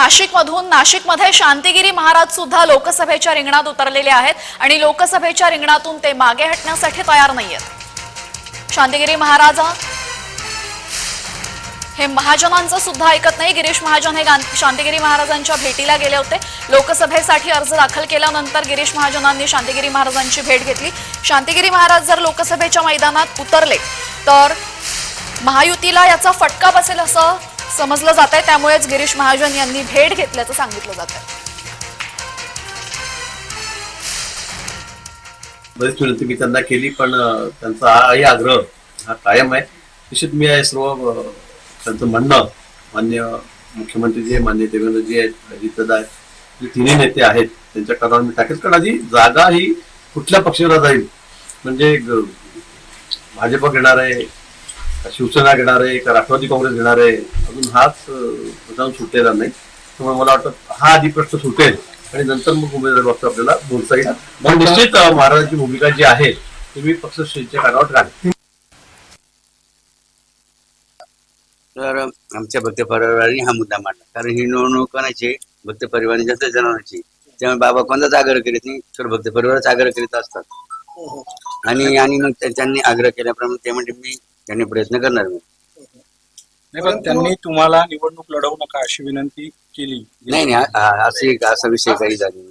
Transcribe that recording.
नाशिकमधून. नाशिकमध्ये शांतिगिरी महाराज सुद्धा लोकसभेच्या रिंगणात उतरलेले आहेत आणि लोकसभेच्या रिंगणातून ते मागे हटण्यासाठी तयार नाही आहेत शांतिगिरी महाराज हे महाजनांचं सुद्धा ऐकत नाही. गिरीश महाजन हे गां- शांतिगिरी महाराजांच्या भेटीला गेले होते. लोकसभेसाठी अर्ज दाखल केल्यानंतर गिरीश महाजनांनी शांतिगिरी महाराजांची भेट घेतली. शांतिगिरी महाराज जर लोकसभेच्या मैदानात उतरले तर महायुतीला याचा फटका बसेल असं समजलं जात आहे त्यामुळेच गिरीश महाजन यांनी भेट घेतल्याचं सांगितलं जात आहे बरीच विनंती मी त्यांना केली पण त्यांचा हाही आग्रह. हा कायम आहे. निश्चित मी हे सर्व त्यांचं म्हणणं. मान्य मुख्यमंत्री जे मान्य देवेंद्रजी आहेत अजितदादा आहेत जे तिन्ही नेते आहेत त्यांच्या कानावर मी टाकेल कारण आधी जागा ही कुठल्या पक्षाला जाईल? म्हणजे भाजप घेणार आहे शिवसेना घेणार आहे का राष्ट्रवादी काँग्रेस घेणार आहे? अजून हाच प्रश्न सुटलेला नाही. त्यामुळे मला वाटतं हा आधी प्रश्न सुटेल आणि नंतर मग उमेदवार बाबत आपल्याला बोलता येईल. पण निश्चित महाराजांची भूमिका जी आहे ती मी पक्षश्रेणीच्या कानावर टाकेल तर आमच्या भक्त परिवाराने हा मुद्दा मांडला. कारण ही निवडणूक कोणाची भक्त परिवाराने जास्त जनावरांची त्यामुळे बाबा कोणताच आग्रह करीत नाही? तर भक्त परिवारच आग्रह करीत असतात. आणि आणि मग त्या- त्यांनी आग्रह केल्याप्रमाणे ते म्हणजे मी त्यांनी प्रयत्न करणार मी. नाही पण त्यांनी तुम्हाला निवडणूक लढवू नका अशी विनंती केली. नाही नाही असा विषय काही झाला नाही.